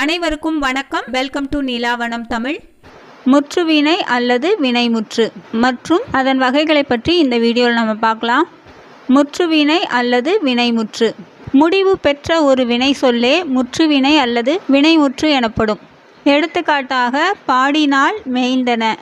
அனைவருக்கும் வணக்கம். Welcome to Neelavanam Tamil. முற்றுவினை அல்லது வினைமுற்று மற்றும் அதன் வகைகளை பற்றி இந்த வீடியோவில் நம்ம பார்க்கலாம். முற்றுவினை அல்லது வினைமுற்று. முடிவு பெற்ற ஒரு வினை சொல்லே முற்றுவினை அல்லது வினைமுற்று எனப்படும். எடுத்துக்காட்டாக பாடினால் மேய்ந்தன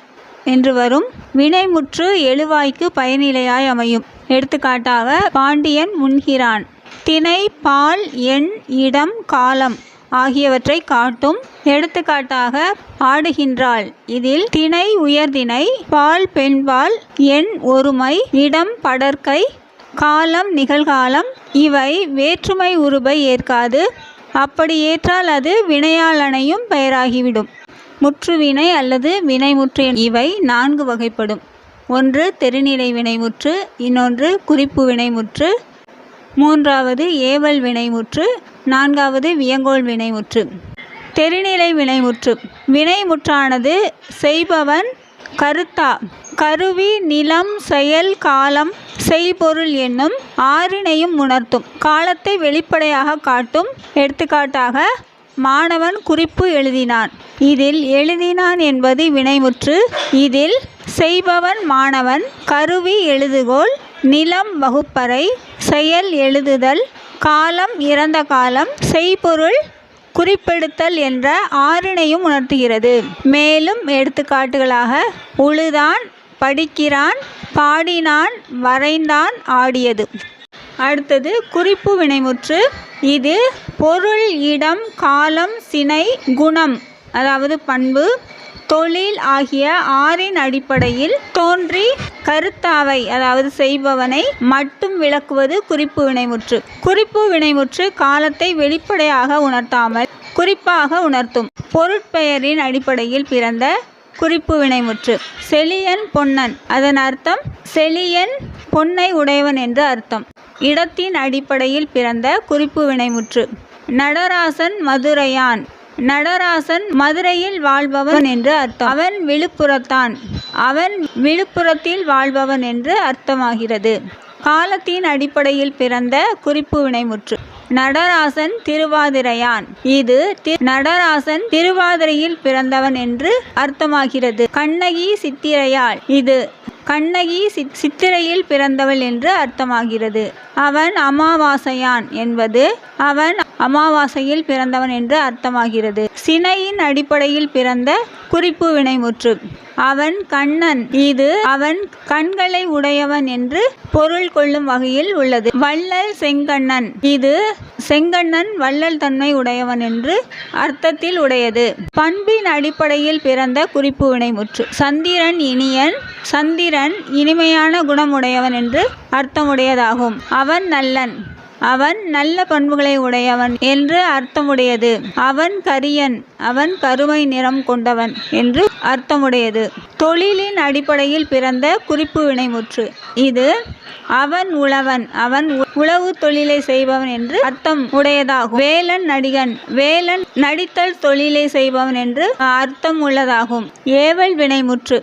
என்று வரும். வினைமுற்று எழுவாய்க்கு பயனிலையாய் அமையும். எடுத்துக்காட்டாக பாண்டியன் முன்கிறான் திணை பால் எண் இடம் காலம். ஆகியவற்றை காட்டும் எடுத்துக்காட்டாக ஆடுகின்றாள். இதில் திணை உயர்திணை பால் பெண்பால் எண் ஒருமை இடம் படர்க்கை காலம் நிகழ்காலம் இவை வேற்றுமை உருபை ஏற்காது. அப்படி ஏற்றால் அது வினையாளனையும் பெயராகிவிடும். முற்றுவினை அல்லது வினைமுற்று இவை நான்கு வகைப்படும். ஒன்று தெருநிலை வினைமுற்று இன்னொன்று குறிப்பு வினைமுற்று. மூன்றாவது ஏவல் வினைமுற்று நான்காவது வியங்கோல் வினைமுற்று. தெருநிலை வினைமுற்று. வினைமுற்றானது செய்பவன் கருத்தா. கருவி நிலம் செயல் காலம் செய்பொருள் என்னும் ஆறினையும் உணர்த்தும். காலத்தை வெளிப்படையாக காட்டும். எடுத்துக்காட்டாக மாணவன் குறிப்பு எழுதினான். இதில் எழுதினான் என்பது வினைமுற்று. இதில் செய்பவன் மாணவன் கருவி எழுதுகோல் நிலம் வகுப்பறை செயல் எழுதுதல் காலம் இறந்த காலம் செய்பொருள் குறிப்பெடுத்தல் என்ற ஆறினையும் உணர்த்துகிறது. மேலும் எடுத்துக்காட்டுகளாக உழுதான் படிக்கிறான் பாடினான் வரைந்தான் ஆடியது. அடுத்தது குறிப்பு வினைமுற்று இது பொருள் இடம் காலம் சினை குணம் அதாவது பண்பு தொழில் ஆகிய ஆறின் அடிப்படையில் தோன்றி கருத்தாவை அதாவது செய்பவனை மட்டும் விளக்குவது குறிப்பு வினைமுற்று. குறிப்பு வினைமுற்று காலத்தை வெளிப்படையாக உணர்த்தாமல் குறிப்பாக உணர்த்தும். பொருட்பெயரின் அடிப்படையில் பிறந்த குறிப்பு வினைமுற்று. செழியன் பொன்னன் அதன் அர்த்தம் செழியன் பொன்னை உடையவன் என்று அர்த்தம். இடத்தின் அடிப்படையில் பிறந்த குறிப்பு வினைமுற்று. நடராசன் மதுரையான் நடராசன் மதுரையில் வாழ்பவன் என்று அர்த்தம். அவன் விழுப்புரத்தான். அவன் விழுப்புரத்தில் வாழ்பவன் என்று அர்த்தமாகிறது. காலத்தின் அடிப்படையில் பிறந்த குறிப்பு வினைமுற்று. நடராசன் திருவாதிரையான். இது நடராசன் திருவாதிரையில் பிறந்தவன் என்று அர்த்தமாகிறது. கண்ணகி சித்திரையாள். இது கண்ணகி சித் சித்திரையில் பிறந்தவள் என்று அர்த்தமாகிறது. அவன் அமாவாசையான் என்பது அவன் அமாவாசையில் பிறந்தவன் என்று அர்த்தமாகிறது. சினையின் அடிப்படையில் பிறந்த குறிப்பு வினைமுற்று. அவன் கண்ணன். இது அவன் கண்களை உடையவன் என்று பொருள் கொள்ளும் வகையில் உள்ளது. வள்ளல் செங்கண்ணன். இது செங்கண்ணன் வள்ளல் தன்மை உடையவன் என்று அர்த்தத்தில் உடையது. பண்பின் அடிப்படையில் பிறந்த குறிப்பு வினைமுற்று சந்திரன் இனியன். சந்திரன் இனிமையான குணமுடையவன் என்று அர்த்தமுடையதாகும். அவன் நல்லன். அவன் நல்ல பண்புகளை உடையவன் என்று அர்த்தமுடையது. அவன் கரியன் அவன் கருமை நிறம் கொண்டவன் என்று அர்த்தமுடையது. தொழிலின் அடிப்படையில் பிறந்த குறிப்பு வினைமுற்று. இது அவன் உழவன் அவன் உழவு தொழிலை செய்பவன் என்று அர்த்தம் உடையதாகும். வேலன் நடிகன் வேலன் நடித்தல் தொழிலை செய்பவன் என்று அர்த்தம் உள்ளதாகும். ஏவல் வினைமுற்று.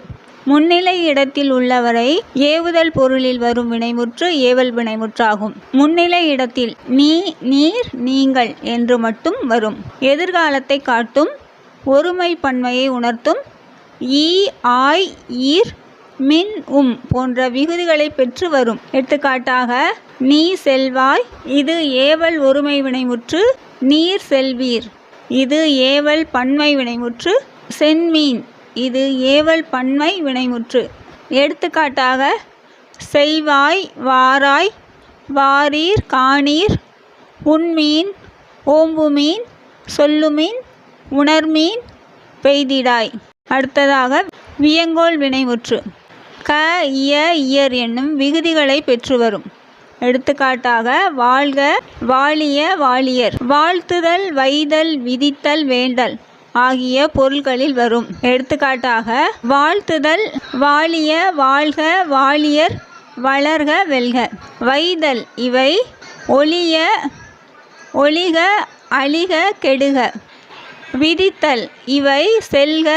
முன்னிலை இடத்தில் உள்ளவரை ஏவுதல் பொருளில் வரும் வினைமுற்று ஏவல் வினைமுற்றாகும். முன்னிலை இடத்தில் நீ நீர் நீங்கள் என்று மட்டும் வரும். எதிர்காலத்தை காட்டும் ஒருமை பன்மையை உணர்த்தும். ஈ ஆய் ஈர் மின் உம் போன்ற விகுதிகளை பெற்று வரும். எடுத்துக்காட்டாக நீ செல்வாய் இது ஏவல் ஒருமை வினைமுற்று நீர் செல்வீர். இது ஏவல் பன்மை வினைமுற்று சென்மீன். இது ஏவல் பன்மை வினைமுற்று. எடுத்துக்காட்டாக செய்வாய் வாராய் வாரீர் காணீர் உண்மீன் ஓம்புமீன் சொல்லுமீன் உணர்மீன் பெய்திடாய். அடுத்ததாக வியங்கோல் வினைமுற்று. க இய இயர் என்னும் விகுதிகளை பெற்று வரும் எடுத்துக்காட்டாக வாழ்க வாழிய வாழியர். வாழ்த்துதல் வைதல் விதித்தல் வேண்டல். ஆகிய பொருள்களில் வரும். எடுத்துக்காட்டாக வாழ்த்துதல் வாழிய வாழ்க வாழியர் வளர்க வெல்க. வைதல் இவை ஒளிய ஒளிக அழிக கெடுக. விதித்தல் இவை செல்க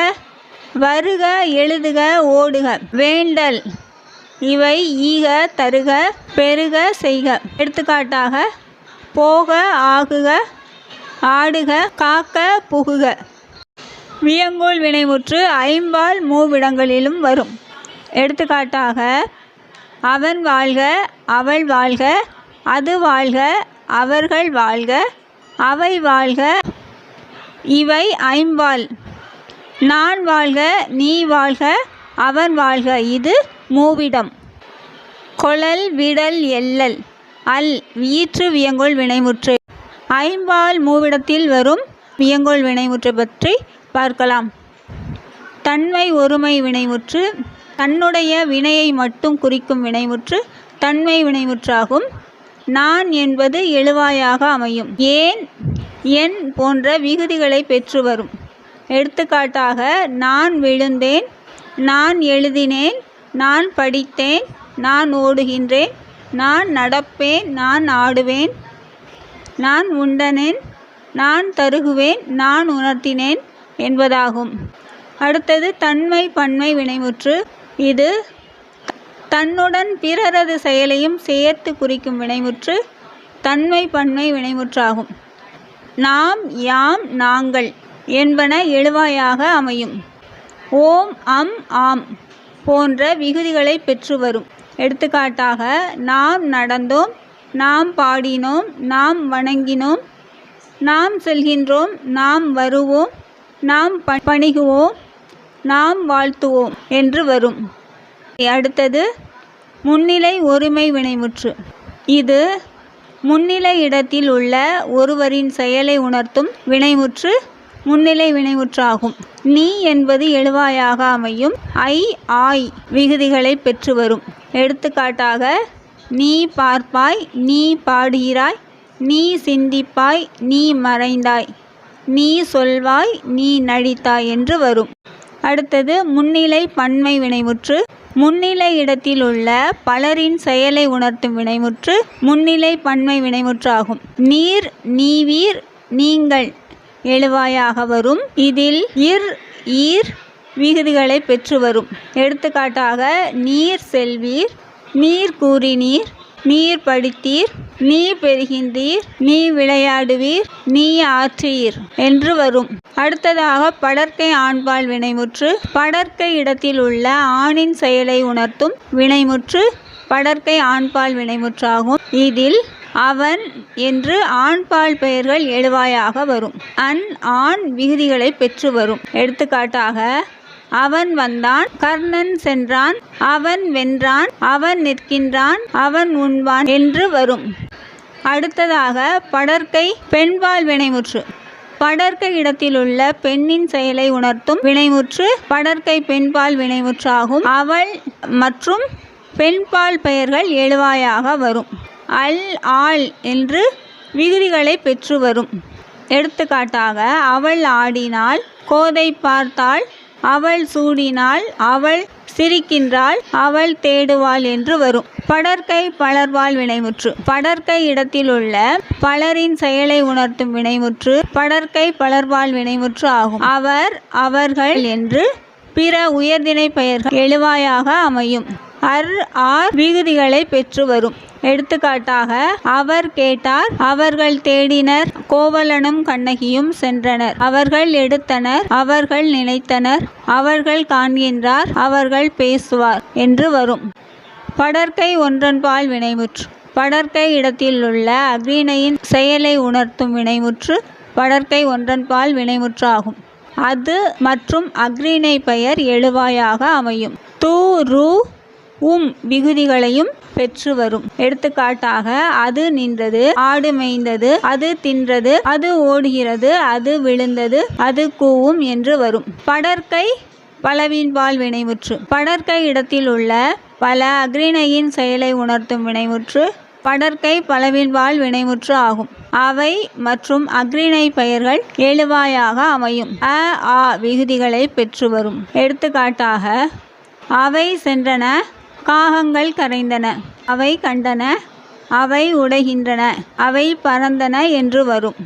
வருக எழுதுக ஓடுக. வேண்டல் இவை ஈக தருக பெருக செய்க. எடுத்துக்காட்டாக போக ஆகுக ஆடுக காக்க புகுக. வியங்கோல் வினைமுற்று ஐம்பால் மூவிடங்களிலும் வரும். எடுத்துக்காட்டாக அவன் வாழ்க அவள் வாழ்க அது வாழ்க அவர்கள் வாழ்க அவை வாழ்க இவை ஐம்பால். நான் வாழ்க நீ வாழ்க அவன் வாழ்க இது மூவிடம். கொழல் விடல் எல்லல் அல் ஈற்று வியங்கோல் வினைமுற்று. ஐம்பால் மூவிடத்தில் வரும் வியங்கோல் வினைமுற்று பற்றி பார்க்கலாம். தன்மை ஒருமை வினைமுற்று தன்னுடைய வினையை மட்டும் குறிக்கும் வினைமுற்று தன்மை வினைமுற்றாகும். நான் என்பது எழுவாயாக அமையும். ஏன்? என் போன்ற விகுதிகளை பெற்று வரும். எடுத்துக்காட்டாக நான் விழுந்தேன் நான் எழுதினேன் நான் படித்தேன் நான் ஓடுகின்றேன் நான் நடப்பேன் நான் ஆடுவேன் நான் உண்டனேன் நான் தருகுவேன் நான் உணர்த்தினேன் என்பதாகும். அடுத்தது தன்மை பன்மை வினைமுற்று. இது தன்னுடன் பிறரது செயலையும் சேர்த்து குறிக்கும் வினைமுற்று. தன்மை பன்மை வினைமுற்றாகும். நாம் யாம் நாங்கள் என்பன எழுவாயாக அமையும். ஓம் அம் ஆம் போன்ற விகுதிகளை பெற்று வரும். எடுத்துக்காட்டாக நாம் நடந்தோம் நாம் பாடினோம் நாம் வணங்கினோம் நாம் செல்கின்றோம் நாம் வருவோம் நாம் ப பணிகுவோம் நாம் வாழ்த்துவோம் என்று வரும். அடுத்தது முன்னிலை ஒருமை வினைமுற்று இது முன்னிலை இடத்தில் உள்ள ஒருவரின் செயலை உணர்த்தும் வினைமுற்று முன்னிலை வினைமுற்றாகும் நீ என்பது எழுவாயாக அமையும். ஐ ஆய் விகுதிகளை பெற்று வரும். எடுத்துக்காட்டாக நீ பார்ப்பாய் நீ பாடுகிறாய் நீ சிந்திப்பாய் நீ மறைந்தாய். நீ சொல்வாய் நீ நடித்தாய் என்று வரும். அடுத்தது முன்னிலை பன்மை வினைமுற்று. முன்னிலை இடத்தில் உள்ள பலரின் செயலை உணர்த்தும் வினைமுற்று முன்னிலை பன்மை வினைமுற்று ஆகும் நீர் நீவீர் நீங்கள் எழுவாயாக வரும். இதில் இர் ஈர் விகுதிகளை பெற்று வரும். எடுத்துக்காட்டாக நீர் செல்வீர் நீர் கூறினீர் நீர் படித்தீர் நீ பெறுகின்றீர் நீ விளையாடுவீர் நீ ஆற்றீர் என்று வரும். அடுத்ததாக படர்க்கை ஆண்பால் வினைமுற்று படர்க்கை இடத்தில் உள்ள ஆணின் செயலை உணர்த்தும் வினைமுற்று படர்க்கை ஆண்பால் வினைமுற்றாகும். இதில் அவன் என்று ஆண்பால் பெயர்கள் எழுவாயாக வரும். அன் ஆண் விகுதிகளை பெற்று வரும். எடுத்துக்காட்டாக அவன் வந்தான். கர்ணன் சென்றான். அவன் வென்றான். அவன் நிற்கின்றான். அவன் உண்பான் என்று வரும். அடுத்ததாக படர்க்கை பெண்பால் வினைமுற்று. படர்க்கை இடத்திலுள்ள பெண்ணின் செயலை உணர்த்தும் வினைமுற்று படர்க்கை பெண்பால் வினைமுற்றாகும். அவள் மற்றும் பெண்பால் பெயர்கள் எழுவாயாக வரும். அல் ஆள் என்று விகுதிகளை பெற்று வரும். எடுத்துக்காட்டாக அவள் ஆடினால் கோதை பார்த்தாள் அவள் சூடினாள் அவள் சிரிக்கின்றாள் அவள் தேடுவாள் என்று வரும். படற்கை பலர்வாள் வினைமுற்று. படற்கை இடத்திலுள்ள பலரின் செயலை உணர்த்தும் வினைமுற்று படற்கை பலர்வாள் வினைமுற்று ஆகும். அவர் அவர்கள் என்று பிற உயர்தினை பெயர்கள் எழுவாயாக அமையும். அர் ஆர் விகுதிகளை பெற்று வரும். எடுத்துக்காட்டாக அவர் கேட்டார் அவர்கள் தேடினர் கோவலனும் கண்ணகியும் சென்றனர். அவர்கள் எடுத்தனர் அவர்கள் நினைத்தனர். அவர்கள் காண்கின்றார் அவர்கள் பேசுவார் என்று வரும். படற்கை ஒன்றன்பால் வினைமுற்று. படற்கை இடத்தில் உள்ள அக்ரீனையின் செயலை உணர்த்தும் வினைமுற்று படற்கை ஒன்றன்பால் வினைமுற்றாகும். அது மற்றும் அக்ரீனை பெயர் எழுவாயாக அமையும். தூ ரூ உம் விகுதிகளையும் பெற்று வரும். எடுத்துக்காட்டாக அது நின்றது ஆடு மேய்ந்தது அது தின்றது அது ஓடுகிறது அது விழுந்தது அது கூவும் என்று வரும். படற்கை பலவின்பால் வினைவுற்று. படற்கை இடத்தில் உள்ள பல அக்ரிணையின் செயலை உணர்த்தும் வினைவுற்று படற்கை பலவின்பால் வினைமுற்று ஆகும். அவை மற்றும் அக்ரிணை பெயர்கள் எழுவாயாக அமையும். அ ஆ விகுதிகளை பெற்று வரும். எடுத்துக்காட்டாக அவை சென்றன காகங்கள் கரைந்தன. அவை கண்டன அவை உடைகின்றன அவை பறந்தன என்று வரும்.